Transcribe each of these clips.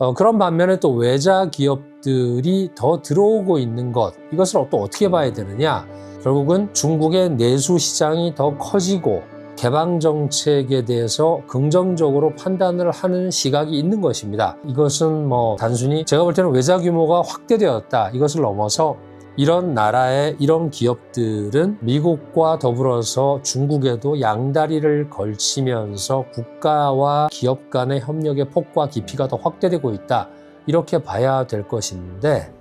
어, 그런 반면에 또 외자 기업들이 더 들어오고 있는 것 이것을 또 어떻게 봐야 되느냐 결국은 중국의 내수 시장이 더 커지고 개방 정책에 대해서 긍정적으로 판단을 하는 시각이 있는 것입니다. 이것은 뭐 단순히 제가 볼 때는 외자 규모가 확대되었다 이것을 넘어서 이런 나라의 이런 기업들은 미국과 더불어서 중국에도 양다리를 걸치면서 국가와 기업 간의 협력의 폭과 깊이가 더 확대되고 있다. 이렇게 봐야 될 것인데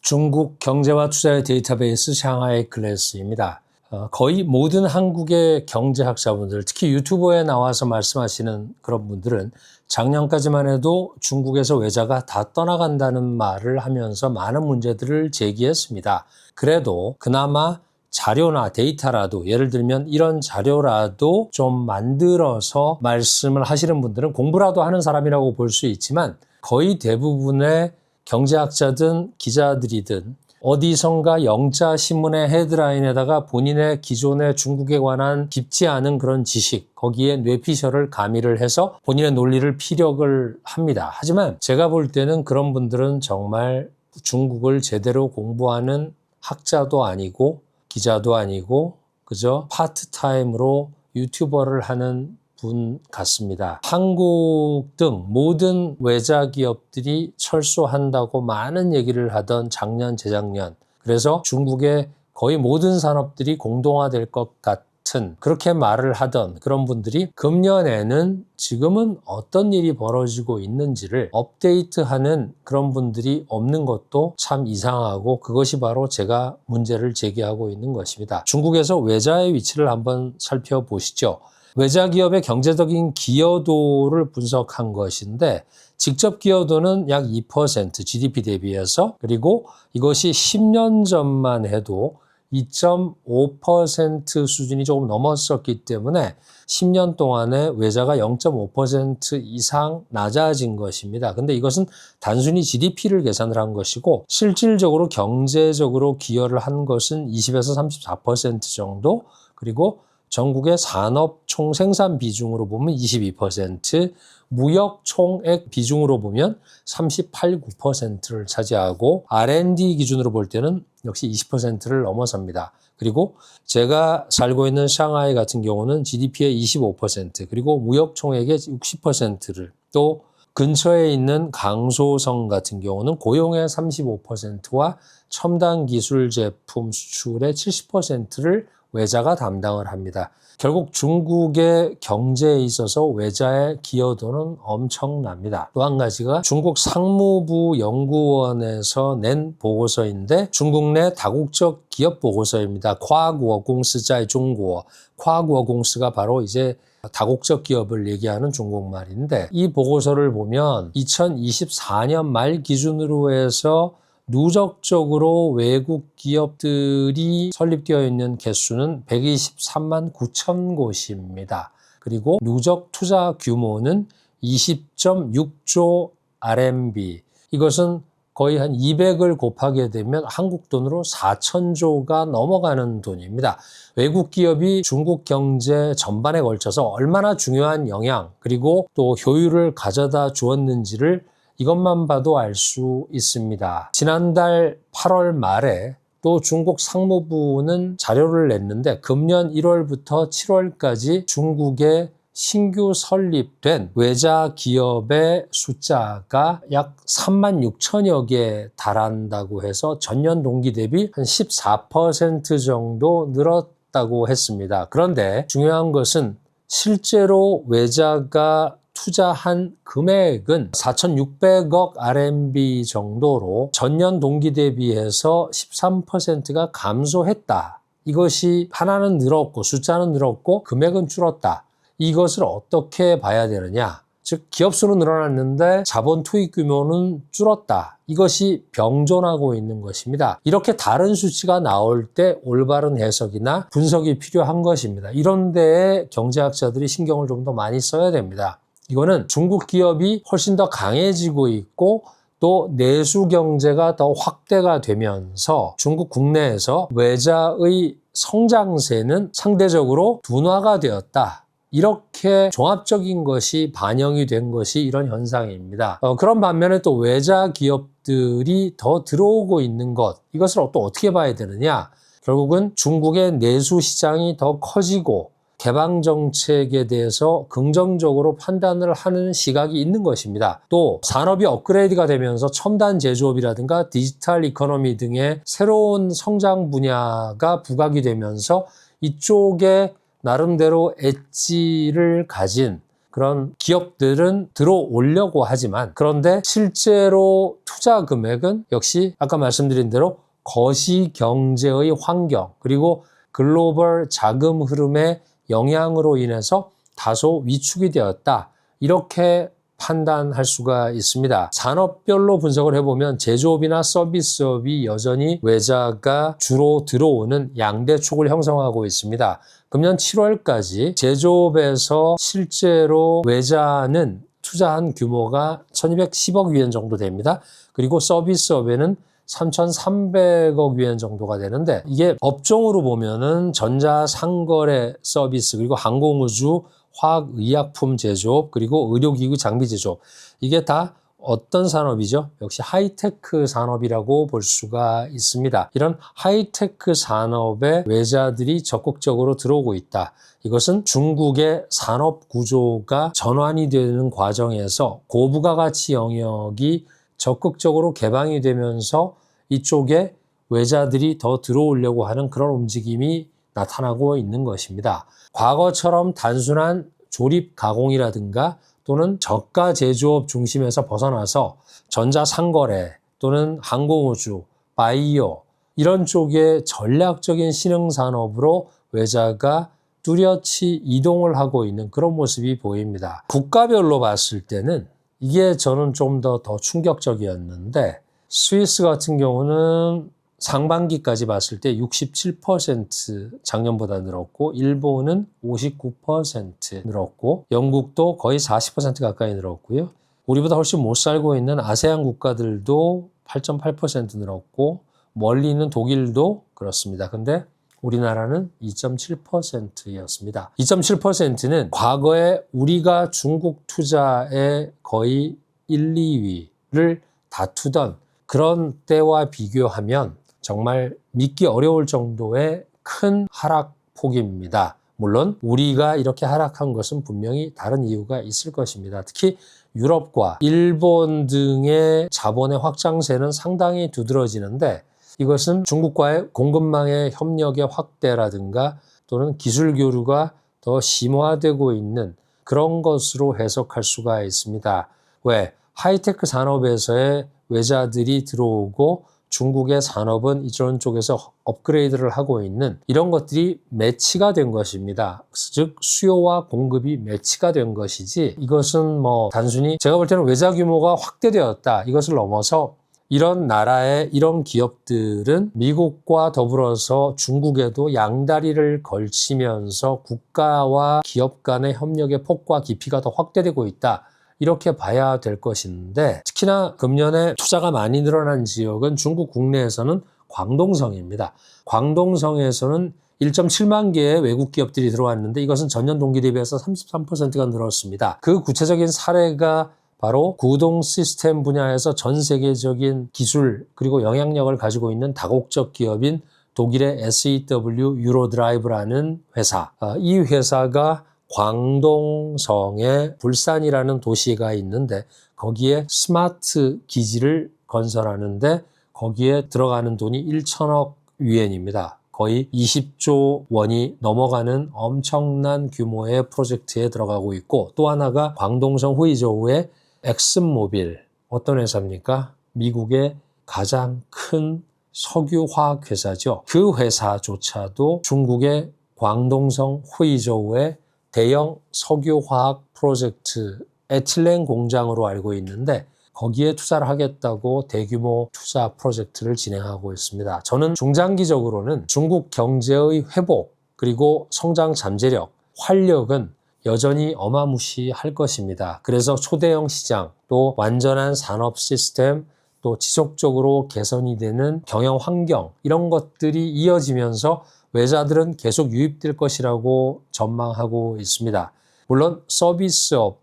중국 경제와 투자의 데이터베이스 샹하이 클래스입니다. 어, 거의 모든 한국의 경제학자분들, 특히 유튜브에 나와서 말씀하시는 그런 분들은 작년까지만 해도 중국에서 외자가 다 떠나간다는 말을 하면서 많은 문제들을 제기했습니다. 그래도 그나마 자료나 데이터라도 예를 들면 이런 자료라도 좀 만들어서 말씀을 하시는 분들은 공부라도 하는 사람이라고 볼 수 있지만 거의 대부분의 경제학자든 기자들이든 어디선가 영자 신문의 헤드라인에다가 본인의 기존의 중국에 관한 깊지 않은 그런 지식, 거기에 뇌피셜을 가미를 해서 본인의 논리를 피력을 합니다. 하지만 제가 볼 때는 그런 분들은 정말 중국을 제대로 공부하는 학자도 아니고 기자도 아니고 그저 파트타임으로 유튜버를 하는 분 같습니다. 한국 등 모든 외자 기업들이 철수한다고 많은 얘기를 하던 작년, 재작년. 그래서 중국의 거의 모든 산업들이 공동화될 것 같은 그렇게 말을 하던 그런 분들이 금년에는 지금은 어떤 일이 벌어지고 있는지를 업데이트하는 그런 분들이 없는 것도 참 이상하고 그것이 바로 제가 문제를 제기하고 있는 것입니다. 중국에서 외자의 위치를 한번 살펴보시죠. 외자 기업의 경제적인 기여도를 분석한 것인데 직접 기여도는 약 2% GDP 대비해서 그리고 이것이 10년 전만 해도 2.5% 수준이 조금 넘었었기 때문에 10년 동안에 외자가 0.5% 이상 낮아진 것입니다. 근데 이것은 단순히 GDP를 계산을 한 것이고 실질적으로 경제적으로 기여를 한 것은 20에서 34% 정도 그리고 전국의 산업 총 생산 비중으로 보면 22%, 무역 총액 비중으로 보면 38, 9%를 차지하고 R&D 기준으로 볼 때는 역시 20%를 넘어섭니다. 그리고 제가 살고 있는 샹하이 같은 경우는 GDP의 25% 그리고 무역 총액의 60%를 또 근처에 있는 강소성 같은 경우는 고용의 35%와 첨단 기술 제품 수출의 70%를 외자가 담당을 합니다. 결국 중국의 경제에 있어서 외자의 기여도는 엄청납니다. 또 한 가지가 중국 상무부 연구원에서 낸 보고서인데 중국 내 다국적 기업 보고서입니다. 과구어 공스자의 중국어, 과구어 공스가 바로 이제 다국적 기업을 얘기하는 중국말인데 이 보고서를 보면 2024년 말 기준으로 해서 누적적으로 외국 기업들이 설립되어 있는 개수는 123만 9천 곳입니다. 그리고 누적 투자 규모는 20.6조 RMB. 이것은 거의 한 200을 곱하게 되면 한국 돈으로 4천조가 넘어가는 돈입니다. 외국 기업이 중국 경제 전반에 걸쳐서 얼마나 중요한 영향 그리고 또 효율을 가져다 주었는지를 이것만 봐도 알 수 있습니다. 지난달 8월 말에 또 중국 상무부는 자료를 냈는데 금년 1월부터 7월까지 중국의 신규 설립된 외자 기업의 숫자가 약 3만 6천여 개 달한다고 해서 전년 동기 대비 한 14% 정도 늘었다고 했습니다. 그런데 중요한 것은 실제로 외자가 투자한 금액은 4,600억 RMB 정도로 전년 동기 대비해서 13%가 감소했다. 이것이 하나는 늘었고 숫자는 늘었고 금액은 줄었다. 이것을 어떻게 봐야 되느냐? 즉 기업 수는 늘어났는데 자본 투입 규모는 줄었다. 이것이 병존하고 있는 것입니다. 이렇게 다른 수치가 나올 때 올바른 해석이나 분석이 필요한 것입니다. 이런 데에 경제학자들이 신경을 좀 더 많이 써야 됩니다. 이거는 중국 기업이 훨씬 더 강해지고 있고 또 내수 경제가 더 확대가 되면서 중국 국내에서 외자의 성장세는 상대적으로 둔화가 되었다. 이렇게 종합적인 것이 반영이 된 것이 이런 현상입니다. 어, 그런 반면에 또 외자 기업들이 더 들어오고 있는 것, 이것을 또 어떻게 봐야 되느냐? 결국은 중국의 내수 시장이 더 커지고 개방 정책에 대해서 긍정적으로 판단을 하는 시각이 있는 것입니다. 또 산업이 업그레이드가 되면서 첨단 제조업이라든가 디지털 이코노미 등의 새로운 성장 분야가 부각이 되면서 이쪽에 나름대로 엣지를 가진 그런 기업들은 들어오려고 하지만 그런데 실제로 투자 금액은 역시 아까 말씀드린 대로 거시 경제의 환경 그리고 글로벌 자금 흐름의 영향으로 인해서 다소 위축이 되었다. 이렇게 판단할 수가 있습니다. 산업별로 분석을 해보면 제조업이나 서비스업이 여전히 외자가 주로 들어오는 양대축을 형성하고 있습니다. 금년 7월까지 제조업에서 실제로 외자는 투자한 규모가 1210억 위안 정도 됩니다. 그리고 서비스업에는 3,300억 위안 정도가 되는데 이게 업종으로 보면은 전자 상거래 서비스 그리고 항공우주 화학 의약품 제조업 그리고 의료기구 장비 제조업 이게 다 어떤 산업이죠? 역시 하이테크 산업이라고 볼 수가 있습니다. 이런 하이테크 산업에 외자들이 적극적으로 들어오고 있다. 이것은 중국의 산업 구조가 전환이 되는 과정에서 고부가 가치 영역이 적극적으로 개방이 되면서 이쪽에 외자들이 더 들어오려고 하는 그런 움직임이 나타나고 있는 것입니다. 과거처럼 단순한 조립 가공이라든가 또는 저가 제조업 중심에서 벗어나서 전자 상거래 또는 항공우주, 바이오 이런 쪽의 전략적인 신흥 산업으로 외자가 뚜렷이 이동을 하고 있는 그런 모습이 보입니다. 국가별로 봤을 때는 이게 저는 좀 더 더 충격적이었는데 스위스 같은 경우는 상반기까지 봤을 때 67% 작년보다 늘었고 일본은 59% 늘었고 영국도 거의 40% 가까이 늘었고요. 우리보다 훨씬 못 살고 있는 아세안 국가들도 8.8% 늘었고 멀리 있는 독일도 그렇습니다. 근데 우리나라는 2.7%였습니다. 2.7%는 과거에 우리가 중국 투자에 거의 1, 2위를 다투던 그런 때와 비교하면 정말 믿기 어려울 정도의 큰 하락폭입니다. 물론 우리가 이렇게 하락한 것은 분명히 다른 이유가 있을 것입니다. 특히 유럽과 일본 등의 자본의 확장세는 상당히 두드러지는데 이것은 중국과의 공급망의 협력의 확대라든가 또는 기술 교류가 더 심화되고 있는 그런 것으로 해석할 수가 있습니다. 왜? 하이테크 산업에서의 외자들이 들어오고 중국의 산업은 이런 쪽에서 업그레이드를 하고 있는 이런 것들이 매치가 된 것입니다. 즉 수요와 공급이 매치가 된 것이지 이것은 뭐 단순히 제가 볼 때는 외자 규모가 확대되었다 이것을 넘어서 이런 나라의 이런 기업들은 미국과 더불어서 중국에도 양다리를 걸치면서 국가와 기업 간의 협력의 폭과 깊이가 더 확대되고 있다. 이렇게 봐야 될 것인데 특히나 금년에 투자가 많이 늘어난 지역은 중국 국내에서는 광동성입니다. 광동성에서는 1.7만 개의 외국 기업들이 들어왔는데 이것은 전년 동기 대비해서 33%가 늘었습니다. 그 구체적인 사례가 바로 구동 시스템 분야에서 전 세계적인 기술 그리고 영향력을 가지고 있는 다국적 기업인 독일의 SEW 유로드라이브라는 회사. 아, 이 회사가 광동성에 불산이라는 도시가 있는데 거기에 스마트 기지를 건설하는데 거기에 들어가는 돈이 1천억 위엔입니다. 거의 20조 원이 넘어가는 엄청난 규모의 프로젝트에 들어가고 있고 또 하나가 광동성 후이저우의 엑슨모빌 어떤 회사입니까? 미국의 가장 큰 석유화학 회사죠. 그 회사조차도 중국의 광동성 후이저우의 대형 석유화학 프로젝트 에틸렌 공장으로 알고 있는데 거기에 투자를 하겠다고 대규모 투자 프로젝트를 진행하고 있습니다. 저는 중장기적으로는 중국 경제의 회복 그리고 성장 잠재력, 활력은 여전히 어마무시할 것입니다. 그래서 초대형 시장, 또 완전한 산업 시스템, 또 지속적으로 개선이 되는 경영 환경 이런 것들이 이어지면서 외자들은 계속 유입될 것이라고 전망하고 있습니다. 물론 서비스업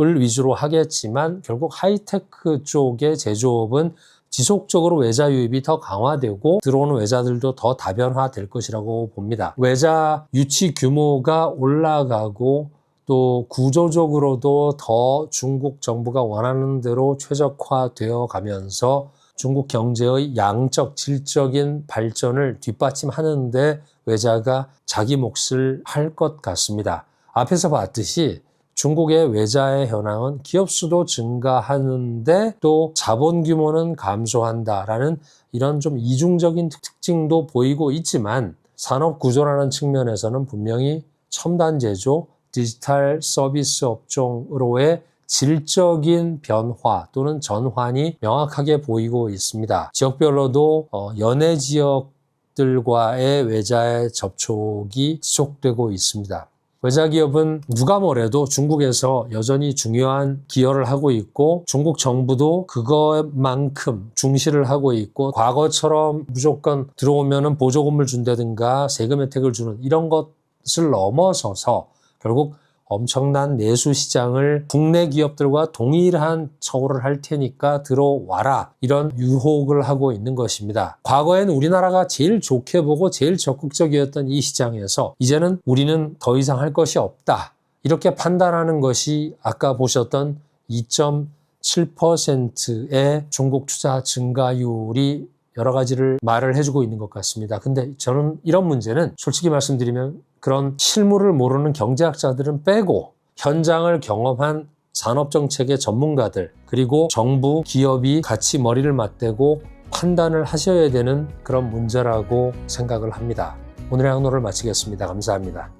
을 위주로 하겠지만 결국 하이테크 쪽의 제조업은 지속적으로 외자 유입이 더 강화되고 들어오는 외자들도 더 다변화될 것이라고 봅니다. 외자 유치 규모가 올라가고 또 구조적으로도 더 중국 정부가 원하는 대로 최적화되어 가면서 중국 경제의 양적, 질적인 발전을 뒷받침하는데 외자가 자기 몫을 할 것 같습니다. 앞에서 봤듯이 중국의 외자의 현황은 기업 수도 증가하는데 또 자본 규모는 감소한다라는 이런 좀 이중적인 특징도 보이고 있지만 산업 구조라는 측면에서는 분명히 첨단 제조, 디지털 서비스 업종으로의 질적인 변화 또는 전환이 명확하게 보이고 있습니다. 지역별로도 어, 연해 지역 들과의 외자의 접촉이 지속되고 있습니다. 외자 기업은 누가 뭐래도 중국에서 여전히 중요한 기여를 하고 있고 중국 정부도 그것만큼 중시를 하고 있고 과거처럼 무조건 들어오면은 보조금을 준다든가 세금 혜택을 주는 이런 것을 넘어서서 결국 엄청난 내수 시장을 국내 기업들과 동일한 처우를 할 테니까 들어와라 이런 유혹을 하고 있는 것입니다. 과거엔 우리나라가 제일 좋게 보고 제일 적극적이었던 이 시장에서 이제는 우리는 더 이상 할 것이 없다. 이렇게 판단하는 것이 아까 보셨던 2.7%의 중국 투자 증가율이 여러 가지를 말을 해주고 있는 것 같습니다. 근데 저는 이런 문제는 솔직히 말씀드리면 그런 실무를 모르는 경제학자들은 빼고 현장을 경험한 산업정책의 전문가들 그리고 정부, 기업이 같이 머리를 맞대고 판단을 하셔야 되는 그런 문제라고 생각을 합니다. 오늘의 항로를 마치겠습니다. 감사합니다.